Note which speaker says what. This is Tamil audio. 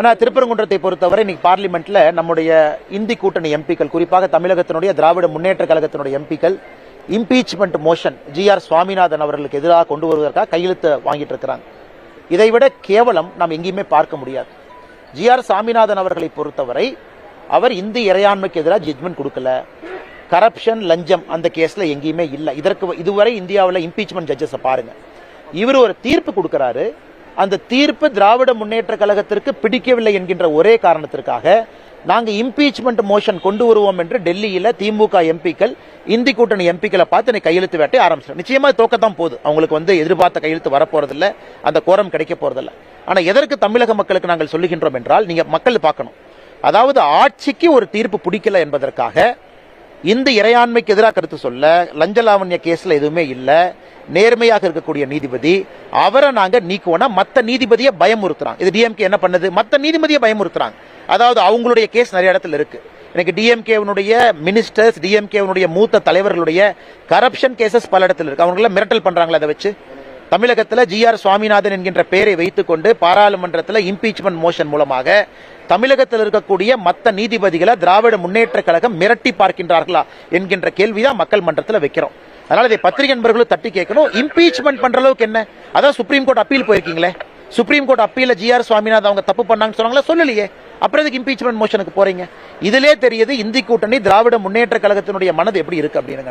Speaker 1: ஆனால் திருப்பரங்குன்றத்தை பொறுத்தவரை இன்னைக்கு பார்லிமெண்ட்ல நம்முடைய இந்தி கூட்டணி எம்பிக்கள் குறிப்பாக தமிழகத்தினுடைய திராவிட முன்னேற்ற கழகத்தினுடைய எம்பிக்கள் impeachment motion G R Swaminathan அவர்களுக்கு எதிராக கொண்டு வருவதற்காக கையெழுத்து வாங்கிட்டு இருக்கிறாங்க. இதைவிட கேவலம் நாம் எங்கேயுமே பார்க்க முடியாது. ஜி ஆர் சாமிநாதன் அவர்களை பொறுத்தவரை அவர் இந்தி இறையாண்மைக்கு எதிராக ஜட்மெண்ட் கொடுக்கல. கரப்ஷன் லஞ்சம் அந்த கேஸில் எங்கேயுமே இல்லை. இதற்கு இதுவரை இந்தியாவில் இம்பீச்மெண்ட் ஜட்ஜஸை பாருங்கள் இவர் ஒரு தீர்ப்பு கொடுக்குறாரு. அந்த தீர்ப்பு திராவிட முன்னேற்ற கழகத்திற்கு பிடிக்கவில்லை என்கின்ற ஒரே காரணத்திற்காக நாங்கள் இம்பீச்மெண்ட் மோஷன் கொண்டு வருவோம் என்று டெல்லியில் திமுக எம்பிக்கள் இந்தி கூட்டணி எம்பிக்களை பார்த்து நீ கையெழுத்து வேட்டை ஆரம்பிச்சிடும் நிச்சயமாக தோக்கத்தான் போகுது. அவங்களுக்கு வந்து எதிர்பார்த்த கையெழுத்து வரப்போறதில்ல. அந்த கோரம் கிடைக்க போறதில்ல. ஆனால் எதற்கு தமிழக மக்களுக்கு நாங்கள் சொல்லுகின்றோம் என்றால் நீங்கள் மக்கள் பார்க்கணும். அதாவது ஆட்சிக்கு ஒரு தீர்ப்பு பிடிக்கல என்பதற்காக இந்த இறையாண்மைக்கு எதிராக கருத்து சொல்ல லஞ்சலாவண்ய கேஸில் எதுவுமே இல்லை. நேர்மையாக இருக்கக்கூடிய நீதிபதி அவரை நாங்கள் நீக்குவோம்னா மற்ற நீதிபதியை பயமுறுத்துறாங்க. இது டிஎம்கே என்ன பண்ணுது? மற்ற நீதிபதியை பயமுறுத்துறாங்க. அதாவது அவங்களுடைய கேஸ் நிறைய இடத்துல இருக்கு. எனக்கு டிஎம்கேவனுடைய மினிஸ்டர்ஸ் டிஎம்கேவனுடைய மூத்த தலைவர்களுடைய கரப்ஷன் கேசஸ் பல இடத்துல இருக்கு. அவங்கள மிரட்டல் பண்றாங்களா அதை வச்சு. தமிழகத்தில் ஜி ஆர் சுவாமிநாதன் என்கின்ற பெயரை வைத்துக்கொண்டு பாராளுமன்றத்தில் இம்பீச்மெண்ட் மோஷன் மூலமாக தமிழகத்தில் இருக்கக்கூடிய மற்ற நீதிபதிகளை திராவிட முன்னேற்ற கழகம் மிரட்டி பார்க்கின்றார்களா என்கின்ற கேள்விதான் மக்கள் மன்றத்தில் வைக்கிறோம். அதனால இதை பத்திரிகை நண்பர்களும் தட்டி கேட்கணும். இம்பீச்மெண்ட் பண்ற அளவுக்கு என்ன? அதான் சுப்ரீம் கோர்ட் அப்பீல் போயிருக்கீங்களே. சுப்ரீம் கோர்ட் அப்பீல ஜி ஆர் சுவாமிநாதன் அவங்க தப்பு பண்ணாங்கன்னு சொன்னாங்களா? சொல்லலையே. அப்புறம் எதுக்கு இம்பீச்மெண்ட் மோஷனுக்கு போறீங்க? இதிலே தெரியுது இந்தி கூட்டணி திராவிட முன்னேற்ற கழகத்தினுடைய மனது எப்படி இருக்கு அப்படின்னு